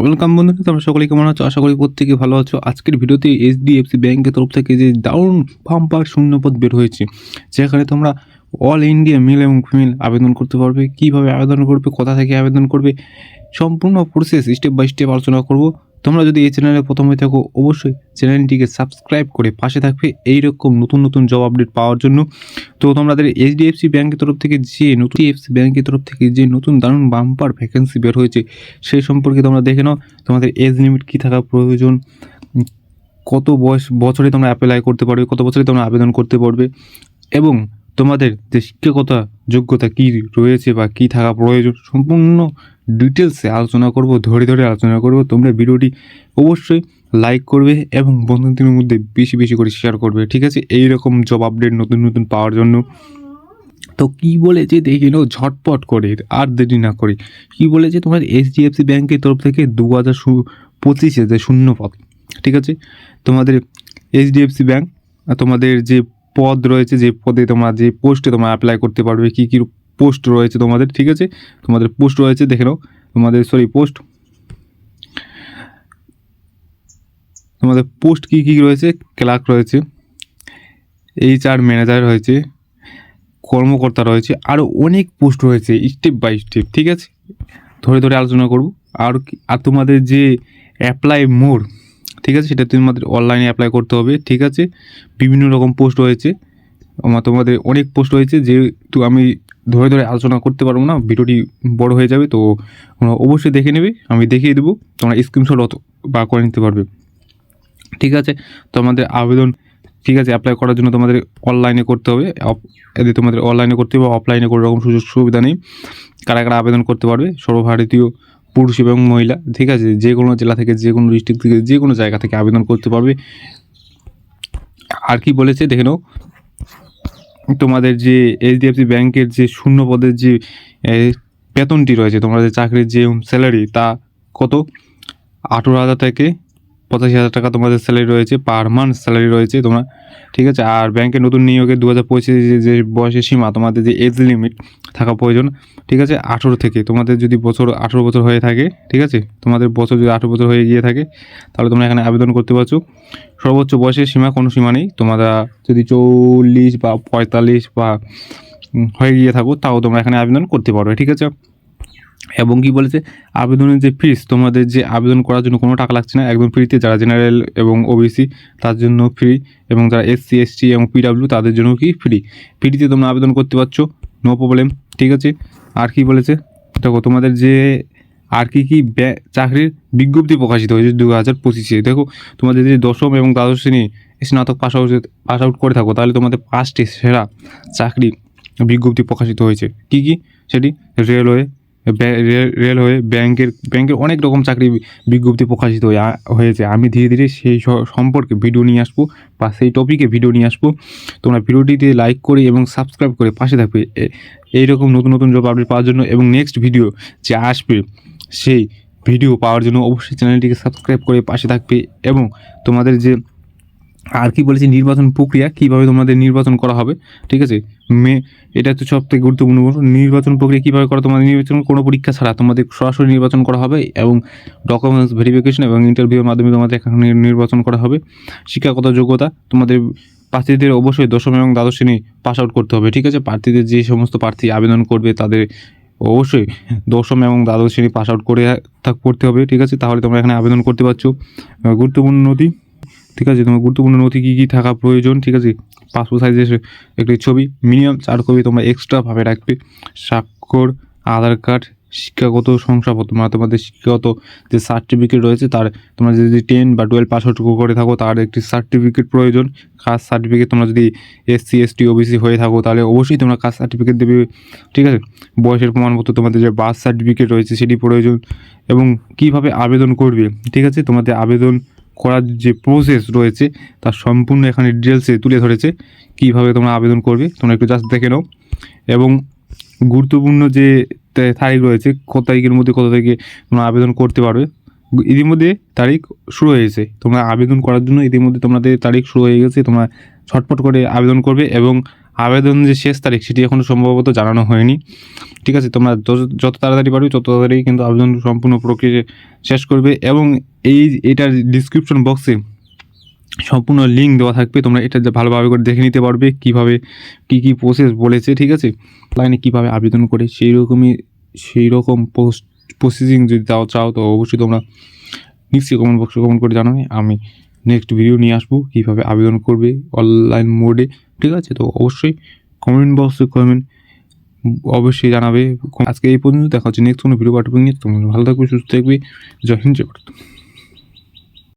Welcome বন্ধুরা, তোমরা সকলে কেমন আছো? আশা করি প্রত্যেকে ভালো আছো। আজকের ভিডিওতে এইচডিএফসি ব্যাংকের তরফ থেকে যে দারুণ পার শূন্যপদ বের হয়েছে, যেখানে তোমরা অল ইন্ডিয়া মেল এবং ফিমেল আবেদন করতে পারবে, কীভাবে আবেদন করবে, কোথা থেকে আবেদন করবে, সম্পূর্ণ প্রসেস স্টেপ বাই স্টেপ আলোচনা করব। তোমরা যদি এই চ্যানেলে প্রথম হয়ে থাকো, অবশ্যই চ্যানেলটিকে সাবস্ক্রাইব করে পাশে থাকবে এইরকম নতুন নতুন জব আপডেট পাওয়ার জন্য। তো তোমাদের এইচডিএফসি ব্যাংকের তরফ থেকে যে নতুন এফসি ব্যাংকের তরফ থেকে যে নতুন দারুণ বাম্পার ভ্যাকেন্সি বের হয়েছে সেই সম্পর্কে তোমরা দেখে নাও। তোমাদের এজ লিমিট কী থাকা প্রয়োজন, কত বয়স, বছরে তোমরা অ্যাপ্লাই করতে পারবে, কত বছরে তোমরা আবেদন করতে পারবে, এবং তোমাদের যে শিক্ষকতা যোগ্যতা কী রয়েছে বা কী থাকা প্রয়োজন, সম্পূর্ণ ডিটেলসে আলোচনা করব, ধরে ধরে আলোচনা করব। তোমরা ভিডিওটি অবশ্যই লাইক করবে এবং বন্ধুদের মধ্যে বেশি বেশি করে শেয়ার করবে, ঠিক আছে? এই রকম জব আপডেট নতুন নতুন পাওয়ার জন্য। তো কি বলে যে দেখে নাও, ঝটপট করে, আর দেরি না করে। কি বলে যে তোমার এইচডিএফসি ব্যাংকের তরফ থেকে দু হাজার পঁচিশে যে শূন্য পদ, ঠিক আছে? তোমাদের এইচডিএফসি ব্যাংক তোমাদের যে পদ রয়েছে, যে পদে তোমরা, যে পোস্টে তোমরা অ্যাপ্লাই করতে পারবে, কী কী পোস্ট রয়েছে তোমাদের, ঠিক আছে? তোমাদের পোস্ট রয়েছে, দেখে নাও। তোমাদের সরি পোস্ট। তোমাদের পোস্ট কী কী রয়েছে? ক্লার্ক রয়েছে, এইচআর ম্যানেজার রয়েছে, কর্মকর্তা রয়েছে আরও অনেক পোস্ট রয়েছে স্টেপ বাই স্টেপ ঠিক আছে? ধরে ধরে আলোচনা করব। আর আর তোমাদের যে অ্যাপ্লাই মোর ঠিক আছে? সেটা তোমাদের অনলাইনে অ্যাপ্লাই করতে হবে, ঠিক আছে? বিভিন্ন রকম পোস্ট রয়েছে। আমার তোমাদের অনেক পোস্ট রয়েছে যেহেতু আমি ধরে ধরে আলোচনা করতে পারব না, ভিডিওটি বড় হয়ে যাবে, তো অবশ্যই দেখে নেবে, আমি দেখিয়ে দেবো, তোমরা স্ক্রিনশট অত বা করে নিতে পারবে। ঠিক আছে, তোমাদের আবেদন, ঠিক আছে অ্যাপ্লাই করার জন্য তোমাদের অনলাইনে করতে হবে এদের তোমাদের অনলাইনে করতে হবে অফলাইনে কোনো রকম সুযোগ সুবিধা নেই, কারা কারা আবেদন করতে পারবে, সর্বভারতীয় পুরুষ এবং মহিলা, ঠিক আছে, যে কোনো জেলা থেকে, যে কোনো ডিস্ট্রিক্ট থেকে, যে কোনো জায়গা থেকে আবেদন করতে পারবে। আর কি বলেছে, দেখে নাও। তোমাদের যে এইচডিএফসি ব্যাংকের যে শূন্য পদের যে বেতনটি রয়েছে, তোমাদের চাকরির যে স্যালারি তা কত? আঠেরো হাজার থেকে পঁচাশি হাজার টাকা তোমাদের স্যালারি রয়েছে পার মান্থ স্যালারি রয়েছে তোমরা, ঠিক আছে? আর ব্যাংকের নতুন নিয়োগে দু হাজার পঁচিশে যে যে বয়সের সীমা, তোমাদের যে এজ লিমিট থাকা প্রয়োজন, ঠিক আছে? আঠেরো থেকে, তোমাদের যদি বছর আঠেরো বছর হয়ে থাকে, ঠিক আছে? তোমাদের বছর যদি আঠেরো বছর হয়ে গিয়ে থাকে, তাহলে তোমরা এখানে আবেদন করতে পারছ। সর্বোচ্চ বয়সের সীমা কোনো সীমা নেই, তোমরা যদি চল্লিশ বা পঁয়তাল্লিশ বা হয়ে গিয়ে থাকো, তাও তোমরা এখানে আবেদন করতে পারবে, ঠিক আছে? এবং কি বলেছে? আবেদনের যে ফিস তোমাদের যে আবেদন করার জন্য কোনো টাকা লাগছে না, একদম ফ্রিতে যারা জেনারেল এবং ওবিসি তার জন্য ফ্রি এবং যারা এসসি এসটি এবং পিডাব্লিউ তাদের জন্য কি ফ্রি ফ্রিতে তোমরা আবেদন করতে পারছ নো প্রবলেম ঠিক আছে? আর কি বলেছে? দেখো, তোমাদের যে আর কি কি চাকরির বিজ্ঞপ্তি প্রকাশিত হয়েছে দু হাজার পঁচিশে, দেখো, তোমাদের যদি দশম এবং দ্বাদশ শ্রেণি স্নাতক পাস আউট পাস আউট করে থাকো, তাহলে তোমাদের পাঁচটি সেরা চাকরি বিজ্ঞপ্তি প্রকাশিত হয়েছে। কি কি? সেটি রেলওয়ে রেলওয়ে ব্যাংকের ব্যাংকের অনেক রকম চাকরি বিজ্ঞপ্তি প্রকাশিত হয়ে- হয়েছে। আমি ধীরে ধীরে সেই সম্পর্কে ভিডিও নিয়ে আসব বা সেই টপিকে ভিডিও নিয়ে আসব। তোমরা ভিডিওটিতে লাইক করে এবং সাবস্ক্রাইব করে পাশে থাকবে। এইরকম নতুন নতুন জব আপডেট পাওয়ার জন্য এবং নেক্সট ভিডিও যে আসবে, সেই ভিডিও পাওয়ার জন্য অবশ্যই চ্যানেলটিকে সাবস্ক্রাইব করে পাশে থাকবে। এবং তোমাদের যে আর কি বলেছি নির্বাচন প্রক্রিয়া, কীভাবে তোমাদের নির্বাচন করা হবে, ঠিক আছে? মে, এটা তো সব থেকে গুরুত্বপূর্ণ নির্বাচন প্রক্রিয়া কীভাবে করা, তোমাদের নির্বাচন, কোনো পরীক্ষা ছাড়া তোমাদের সরাসরি নির্বাচন করা হবে এবং ডকুমেন্টস ভেরিফিকেশন এবং ইন্টারভিউর মাধ্যমে তোমাদের এখানে নির্বাচন করা হবে। শিক্ষাগত যোগ্যতা, তোমাদের প্রার্থীদের অবশ্যই দশম এবং দ্বাদশ শ্রেণি পাস আউট করতে হবে, ঠিক আছে? প্রার্থীদের যে সমস্ত প্রার্থী আবেদন করবে, তাদের অবশ্যই দশম এবং দ্বাদশ শ্রেণি পাস আউট করে থাক পড়তে হবে, ঠিক আছে? তাহলে তোমরা এখানে আবেদন করতে পারছ। গুরুত্বপূর্ণ নথি। ঠিক আছে? তোমার গুরুত্বপূর্ণ নথি কী কী থাকা প্রয়োজন? ঠিক আছে? পাসপোর্ট সাইজের একটি ছবি মিনিমাম চার কপি তোমরা এক্সট্রাভাবে রাখবে। স্বাক্ষর, আধার কার্ড, শিক্ষাগত শংসাপত্র মানে তোমাদের শিক্ষাগত যে সার্টিফিকেট রয়েছে, তার তোমরা যদি টেন বা টুয়েলভ পাস আউট করে থাকো, তার একটি সার্টিফিকেট প্রয়োজন। কাস্ট সার্টিফিকেট তোমরা যদি এসসি এসটি ওবিসি হয়ে থাকো, তাহলে অবশ্যই তোমরা কাস্ট সার্টিফিকেট দেবে। ঠিক আছে? বয়সের প্রমাণপত্র তোমাদের যে বার্থ সার্টিফিকেট রয়েছে, সেটি প্রয়োজন। এবং কীভাবে আবেদন করবে? ঠিক আছে? তোমাদের আবেদন করার যে প্রসেস রয়েছে তার সম্পূর্ণ এখানে ডিটেলসে তুলে ধরেছে। কীভাবে তোমরা আবেদন করবে, তোমরা একটু জাস্ট দেখে নাও। এবং গুরুত্বপূর্ণ যে তারিখ রয়েছে কত তারিখের মধ্যে কত তারিখে তোমরা আবেদন করতে পারবে। ইতিমধ্যে তারিখ শুরু হয়েছে। তোমরা আবেদন করার জন্য ইতিমধ্যে তোমাদের তারিখ শুরু হয়ে গেছে। তোমরা ছটপট করে আবেদন করবে এবং আবেদন যে শেষ তারিখ সেটি এখনও সম্ভবত জানানো হয়নি। ঠিক আছে, তোমরা যত- তাড়াতাড়ি পারবে তত তাড়াতাড়ি কিন্তু আবেদন সম্পূর্ণ প্রক্রিয়া শেষ করবে এবং এই এটার ডিসক্রিপশন বক্সে সম্পূর্ণ লিঙ্ক দেওয়া থাকবে। তোমরা এটা ভালোভাবে করে দেখে নিতে পারবে কীভাবে কি কি প্রসেস বলেছে, ঠিক আছে? লাইনে কীভাবে আবেদন করে সেই রকমই সেই রকম পোস্ট প্রসেসিং যদি দাও, চাও, তো অবশ্যই তোমরা নিশ্চয়ই কমেন্ট বক্সে কমেন্ট করে জানাবে। আমি নেক্সট ভিডিও নিয়ে আসব কীভাবে আবেদন করবে অনলাইন মোডে ঠিক আছে? তো অবশ্যই কমেন্ট বক্সে কমেন্ট অবশ্যই জানাবে। আজকে এই পর্যন্ত দেখা হচ্ছে নেক্সট কোনো ভিডিও পাঠাবেন নিয়ে। ভালো থাকবে, সুস্থ থাকবে। জয় হিন্দ, জয় ভারত।